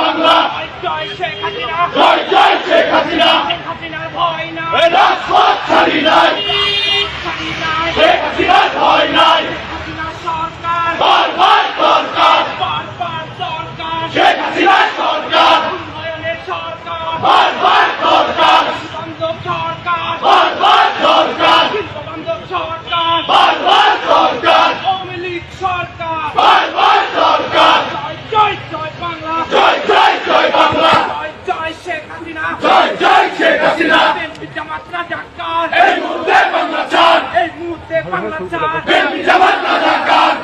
বাংলা। জয় জয় শেখ হাসিনা। ভয় না রাজপথ ছাড়ি নাই।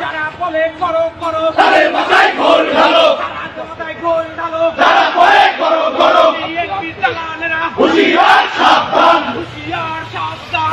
যারা বলে করো করো তাদের মাথায় গোল ঢালো। মাথায় হুশিয়ার সাবধান। হুশিয়ার সাবধান।